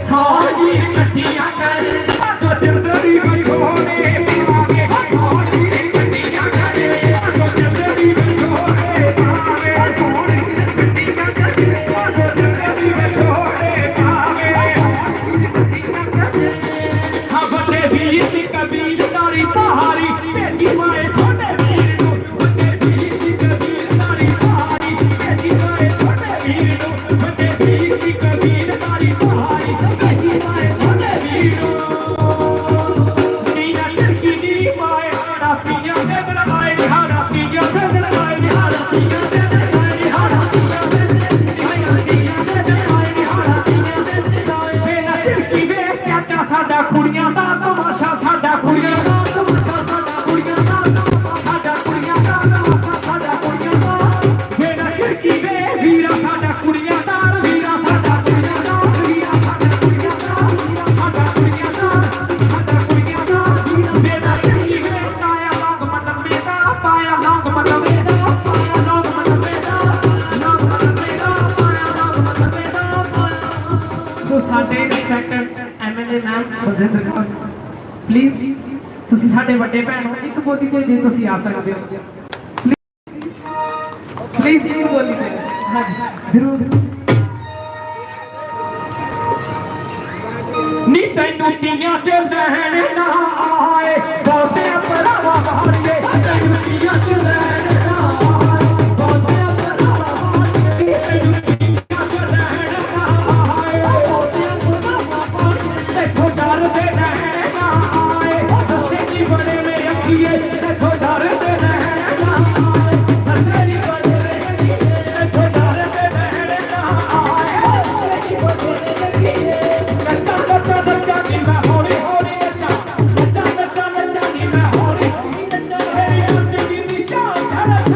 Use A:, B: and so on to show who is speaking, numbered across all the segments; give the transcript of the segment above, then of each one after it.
A: ਸੌ ਗੀਰ ਕੱਟੀਆਂ ਕਰ। ਤੋ ਜਿੰਦੜੀ ਬਖੋਨੇ ਪਲੀਜ਼ ਤੁਸੀਂ ਸਾਡੇ ਵੱਡੇ ਭੈਣ ਹੋ, ਇੱਕ ਬੋਲੀ ਤੇ ਜੇ ਤੁਸੀਂ ਆ ਸਕਦੇ ਹੋ। ਪਲੀਜ਼ ਇੱਕ ਬੋਲੀ ਤੇ। ਹਾਂਜੀ, ਜ਼ਰੂਰ। ਨੀ ਤੈਨੂੰ ਤੀਆਂ ਚ ਰਹਿਣ ਨਾ ਆਏ, ਬਹੁਤੇ ਪੜਾਵਾ ਮਾਰੀਏ ਤੈਨੂੰ ਤੀਆਂ ਚ Thank you.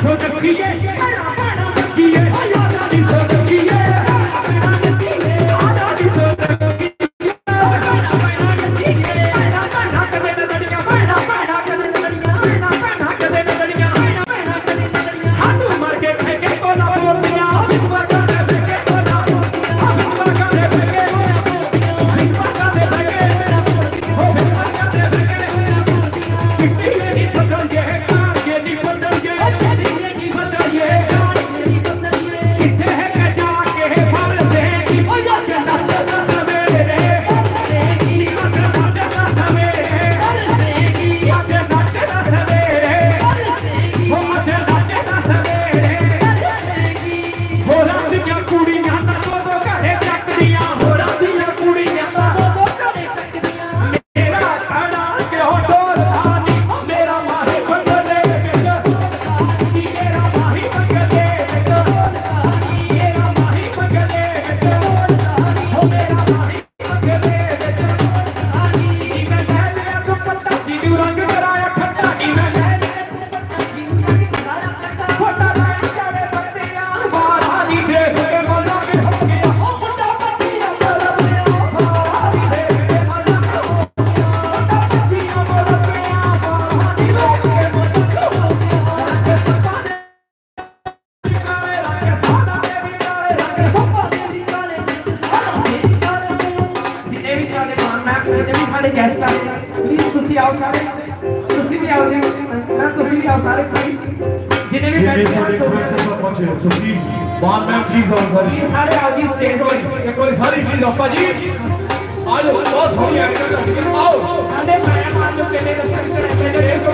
A: Sou da Cunha, vai! ਜਿੰਨੇ ਵੀ ਸਾਡੇ ਮਹਿਮਾਨ ਜਿੰਨੇ ਵੀ ਸਾਡੇ ਗੈਸਟ ਆਏ ਪਲੀਜ਼ ਤੁਸੀਂ ਆਓ ਸਾਰੇ ਤੁਸੀਂ ਵੀ ਆਓ ਜੀ ਨਾ ਤੁਸੀਂ ਵੀ ਆਓ ਸਾਰੇ ਪਲੀਜ਼ ਜਿੰਨੇ ਵੀ ਬੈਠੇ
B: ਸਾਡੇ ਸਭ ਪਹੁੰਚੇ ਸੋ ਪਲੀਜ਼ ਬਾਹਰ ਮੈਂ ਪਲੀਜ਼ ਆਓ ਸਾਰੇ
A: ਪਲੀਜ਼ ਸਾਰੇ ਆਓ ਜੀ ਸਟੇਜ ਤੇ
B: ਇੱਕ ਵਾਰੀ ਸਾਰੇ ਪਲੀਜ਼ ਆਪਾ ਜੀ ਆਜੋ ਬਹੁਤ ਸੋਹਣੀ ਐਕਟਿੰਗ ਆਓ
A: ਸਾਡੇ ਮਹਿਮਾਨ ਜੋ ਕਿੰਨੇ ਰਿਸਪੈਕਟ ਕਰਦੇ ਨੇ